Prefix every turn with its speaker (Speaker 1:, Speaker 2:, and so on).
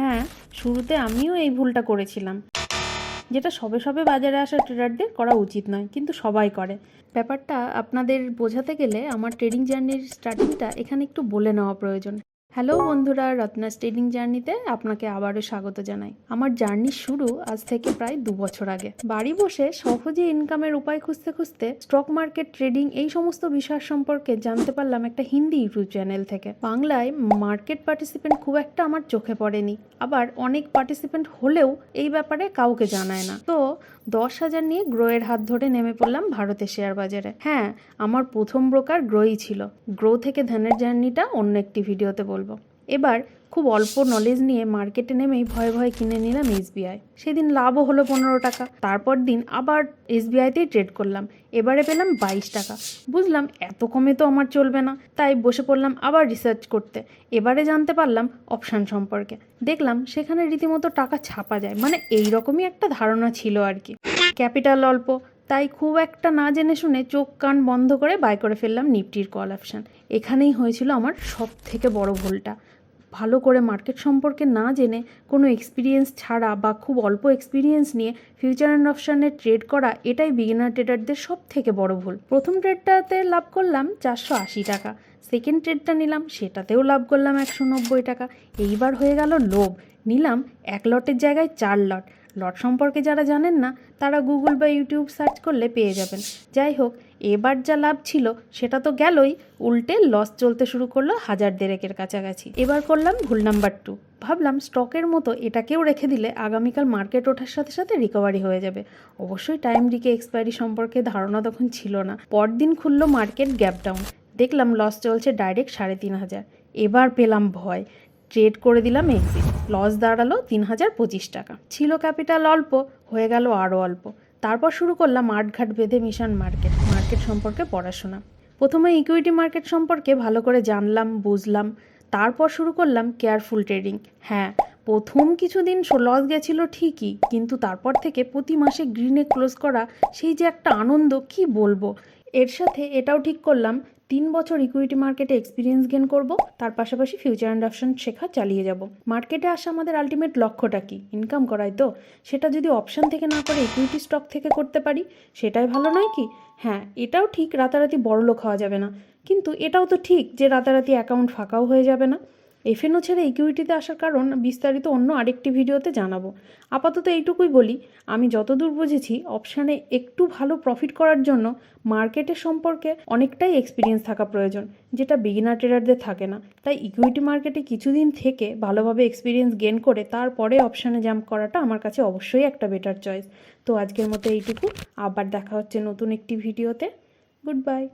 Speaker 1: হ্যাঁ শুরুতে আমিও এই ভুলটা করেছিলাম। যেটা সবে সবে বাজারে আসা ট্রেডারদের করা উচিত নয়, কিন্তু সবাই করে। ব্যাপারটা আপনাদের বোঝাতে গেলে আমার ট্রেডিং জার্নির স্টার্টিংটা এখানে একটু বলে নেওয়া প্রয়োজন। হ্যালো বন্ধুরা রত্নাস ট্রেডিং জার্নিতে আপনাকে আবারও স্বাগত জানাই। আমার জার্নি শুরু আজ থেকে প্রায় দু বছর আগে। বাড়ি বসে সহজে ইনকামের উপায় খুঁজতে খুঁজতে স্টক মার্কেট ট্রেডিং এই সমস্ত বিষয় সম্পর্কে জানতে পারলাম একটা হিন্দি ইউটিউব চ্যানেল থেকে। বাংলায় মার্কেট পার্টিসিপেন্ট খুব একটা আমার চোখে পড়েনি। আবার অনেক পার্টিসিপেন্ট হলেও এই ব্যাপারে কাউকে জানায় না। তো দশ হাজার নিয়ে গ্রোয়ের হাত ধরে নেমে পড়লাম ভারতের শেয়ার বাজারে। হ্যাঁ আমার প্রথম ব্রোকার গ্রোই ছিল। গ্রো থেকে ধ্যানের জার্নিটা অন্য একটি ভিডিওতে বলব। এবার খুব অল্প নলেজ নিয়ে মার্কেটে নেমেই ভয়ে ভয়ে কিনে নিলাম এসবিআই সেদিন লাভও হলো পনেরো টাকা। তারপর দিন আবার এসবিআইতেই ট্রেড করলাম। এবারে পেলাম বাইশ টাকা। বুঝলাম এত কমে তো আমার চলবে না। তাই বসে পড়লাম আবার রিসার্চ করতে। এবারে জানতে পারলাম অপশান সম্পর্কে। দেখলাম সেখানে রীতিমতো টাকা ছাপা যায়। মানে এই রকমই একটা ধারণা ছিল আর কি। ক্যাপিটাল অল্প। তাই খুব একটা না জেনে শুনে চোখ কান বন্ধ করে বাই করে ফেললাম নিফটির কল অপশান এখানেই হয়েছিল আমার সব থেকে বড় ভুলটা। ভালো করে মার্কেট সম্পর্কে না জেনে, কোনো এক্সপিরিয়েন্স ছাড়া বা খুব অল্প এক্সপিরিয়েন্স নিয়ে ফিউচার অ্যান্ড অপশানে ট্রেড করা, এটাই বিগিনার ট্রেডারদের সব থেকে বড় ভুল। প্রথম ট্রেডটাতে লাভ করলাম চারশো আশি টাকা। সেকেন্ড ট্রেডটা নিলাম, সেটাতেও লাভ করলাম একশো নব্বই টাকা। এইবার হয়ে গেল লোভ। নিলাম এক লটের জায়গায় চার লট। লট সম্পর্কে যারা জানেন না, তারা গুগল বা ইউটিউব সার্চ করলে পেয়ে যাবেন। যাই হোক, এবার যা লাভ ছিল, সেটা তো গেলই। উল্টে লস চলতে শুরু করল হাজার দেড়েকের কাছাকাছি। এবার করলাম ভুল নাম্বার টু। ভাবলাম স্টকের মতো এটাকেও রেখে দিলে আগামীকাল মার্কেট ওঠার সাথে সাথে রিকভারি হয়ে যাবে। অবশ্যই টাইম ডিকে এক্সপায়ারি সম্পর্কে ধারণা তখন ছিল না। পরদিন খুললো মার্কেট গ্যাপ ডাউন দেখলাম লস চলছে ডাইরেক্ট সাড়ে তিন হাজার। এবার পেলাম ভয়। ট্রেড করে দিলাম এক্সিট লস দাঁড়াল তিন হাজার পঁচিশ টাকা। ছিল ক্যাপিটাল অল্প, হয়ে গেল আরও অল্প। তারপর শুরু করলাম আটঘাট বেঁধে মিশন মার্কেট মার্কেট সম্পর্কে পড়াশোনা। প্রথমে ইকুইটি মার্কেট সম্পর্কে ভালো করে জানলাম, বুঝলাম। তারপর শুরু করলাম কেয়ারফুল ট্রেডিং হ্যাঁ প্রথম কিছু কিছুদিন লস গেছিল ঠিকই, কিন্তু তারপর থেকে প্রতি মাসে গ্রিনে ক্লোজ করা সেই যে একটা আনন্দ, কি বলব? এর সাথে এটাও ঠিক করলাম তিন বছর ইকুইটি মার্কেটে এক্সপিরিয়েন্স গেন করব, তার পাশাপাশি ফিউচার অ্যান্ড অপশন শেখা চালিয়ে যাব। মার্কেটে আসা আমাদের আলটিমেট লক্ষ্যটা কি? ইনকাম করাই তো। সেটা যদি অপশন থেকে না করে ইকুইটি স্টক থেকে করতে পারি, সেটাই ভালো নয় কি? হ্যাঁ এটাও ঠিক রাতারাতি বড়লোক হওয়া যাবে না। কিন্তু এটাও তো ঠিক যে রাতারাতি অ্যাকাউন্ট ফাঁকাও হয়ে যাবে না। এফএনও ছেড়ে ইকুইটিতে আসার কারণ বিস্তারিত অন্য আরেকটি ভিডিওতে জানাব। আপাতত এইটুকুই বলি, আমি যতদূর বুঝেছি, অপশানে একটু ভালো প্রফিট করার জন্য মার্কেটের সম্পর্কে অনেকটাই এক্সপিরিয়েন্স থাকা প্রয়োজন, যেটা বিগিনার ট্রেডারদের থাকে না। তাই ইকুইটি মার্কেটে কিছুদিন থেকে ভালোভাবে এক্সপিরিয়েন্স গেন করে তারপরে অপশানে জাম্প করাটা আমার কাছে অবশ্যই একটা বেটার চয়েস তো আজকের মতো এইটুকু, আবার দেখা হচ্ছে নতুন একটি ভিডিওতে। Good bye